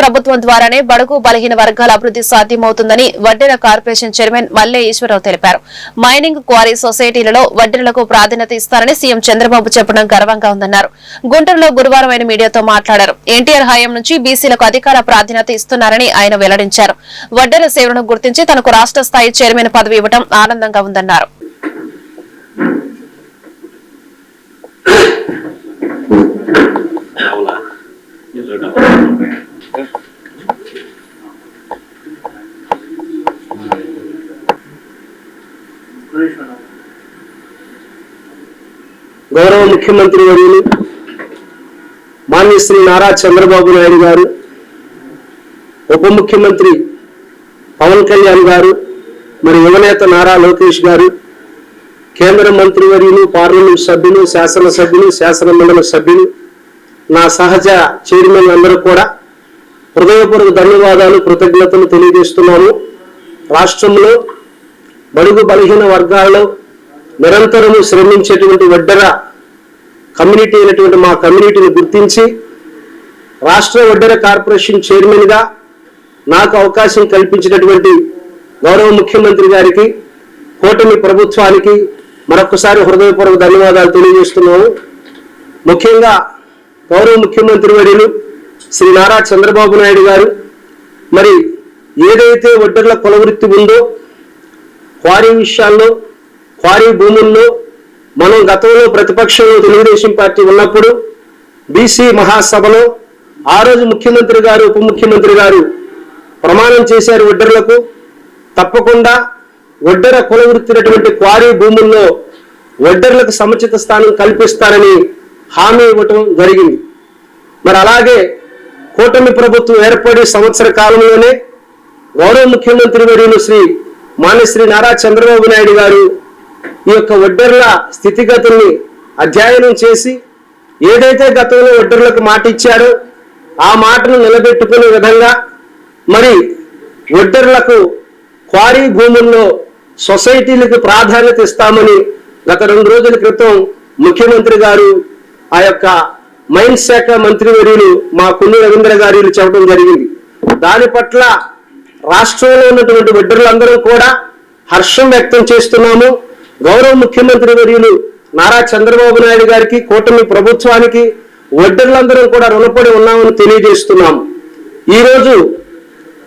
ప్రభుత్వం ద్వారానే బడుగు బలహీన వర్గాల అభివృద్ధి సాధ్యమవుతుందని వడ్డెర కార్పొరేషన్ చైర్మన్ మల్లె ఈశ్వరరావు తెలిపారు. మైనింగ్ క్వారీ సొసైటీలలో వడ్డెరలకు ప్రాధాన్యత ఇస్తారని సీఎం చంద్రబాబు చెప్పడం గర్వంగా ఉందన్నారు. గుంటూరులో గురువారం ఆయన మీడియాతో మాట్లాడారు. ఎన్టీఆర్ హయాం నుంచి బీసీలకు అధికార ప్రాధాన్యత ఇస్తున్నారని ఆయన వెల్లడించారు. వడ్డెర సేవలను గుర్తించి తనకు రాష్ట్ర స్థాయి చైర్మన్ పదవి ఇవ్వడం ఆనందంగా ఉందన్నారు. గౌరవ ముఖ్యమంత్రి వర్యులు మాన్య శ్రీ నారా చంద్రబాబు నాయుడు గారు ఉప ముఖ్యమంత్రి పవన్ కళ్యాణ్ గారు మరి యువనేత నారా లోకేష్ గారు కేంద్ర మంత్రివర్యులు పార్లమెంట్ సభ్యులు శాసనసభ్యులు శాసన మండలి సభ్యులు నా సహజ చైర్మన్ అందరూ కూడా హృదయపూర్వక ధన్యవాదాలు కృతజ్ఞతలు తెలియజేస్తున్నాము. రాష్ట్రంలో బడుగు బలహీన వర్గాల్లో నిరంతరము శ్రమించేటువంటి వడ్డెర కమ్యూనిటీ అయినటువంటి మా కమ్యూనిటీని గుర్తించి రాష్ట్ర వడ్డెర కార్పొరేషన్ చైర్మన్గా నాకు అవకాశం కల్పించినటువంటి గౌరవ ముఖ్యమంత్రి గారికి కూటమి ప్రభుత్వానికి మరొకసారి హృదయపూర్వక ధన్యవాదాలు తెలియజేస్తున్నాము ముఖ్యంగా గౌరవ ముఖ్యమంత్రి వర్యులు శ్రీ నారా చంద్రబాబు నాయుడు గారు మరి ఏదైతే వడ్డర్ల కులవృత్తి ఉందో క్వారీ విషయాల్లో క్వారీ భూముల్లో మనం గతంలో ప్రతిపక్షంలో తెలుగుదేశం పార్టీ ఉన్నప్పుడు బీసీ మహాసభలో ఆ రోజు ముఖ్యమంత్రి గారు ఉప ముఖ్యమంత్రి గారు ప్రమాణం చేశారు ఒడ్డర్లకు. తప్పకుండా ఒడ్డర కులవృత్తినటువంటి క్వారీ భూముల్లో ఒడ్డర్లకు సముచిత స్థానం కల్పిస్తారని హామీ ఇవ్వటం జరిగింది. మరి అలాగే కూటమి ప్రభుత్వం ఏర్పడి సంవత్సర కాలంలోనే గౌరవ ముఖ్యమంత్రి వర్యులు శ్రీ మాన్యశ్రీ నారా చంద్రబాబు నాయుడు గారు ఈ యొక్క ఒడ్డర్ల స్థితిగతుల్ని అధ్యయనం చేసి ఏదైతే గతంలో ఒడ్డర్లకు మాట ఇచ్చారో ఆ మాటను నిలబెట్టుకునే విధంగా మరి ఒడ్డర్లకు క్వారీ భూముల్లో సొసైటీలకు ప్రాధాన్యత ఇస్తామని గత రెండు రోజుల క్రితం ముఖ్యమంత్రి గారు ఆ యొక్క మైన్ శాఖ మంత్రివర్యులు మా కొన్ని రవీంద్ర గారు చెప్పడం జరిగింది. దాని పట్ల రాష్ట్రంలో ఉన్నటువంటి వడ్డర్లందరూ కూడా హర్షం వ్యక్తం చేస్తున్నాము. గౌరవ ముఖ్యమంత్రి వర్యులు నారా చంద్రబాబు నాయుడు గారికి కూటమి ప్రభుత్వానికి వడ్డర్లందరూ కూడా రుణపడి ఉన్నామని తెలియజేస్తున్నాము ఈరోజు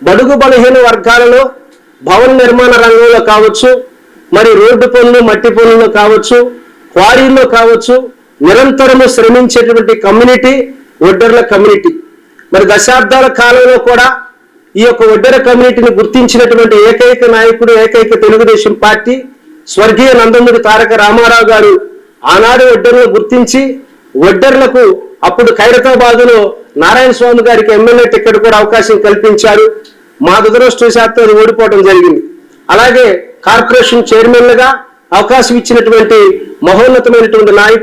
బడుగు బలహీన వర్గాలలో భవన నిర్మాణ రంగంలో కావచ్చు మరి రోడ్డు పనులు మట్టి పనులు కావచ్చు క్వారీల్లో కావచ్చు నిరంతరము శ్రమించేటువంటి కమ్యూనిటీ ఒడ్డర్ల కమ్యూనిటీ. మరి దశాబ్దాల కాలంలో కూడా ఈ యొక్క ఒడ్డర కమ్యూనిటీని గుర్తించినటువంటి ఏకైక నాయకుడు ఏకైక తెలుగుదేశం పార్టీ స్వర్గీయ నందమూరి తారక రామారావు గారు ఆనాడు ఒడ్డర్లను గుర్తించి ఒడ్డర్లకు అప్పుడు ఖైరతాబాదులో నారాయణ స్వామి గారికి ఎమ్మెల్యే టికెట్ కూడా అవకాశం కల్పించారు. మా దురదృష్టవశాత్తు అది ఓడిపోవడం జరిగింది. అలాగే కార్పొరేషన్ చైర్మన్లుగా అవకాశం ఇచ్చినటువంటి మహోన్నతమైనటువంటి నాయకుడు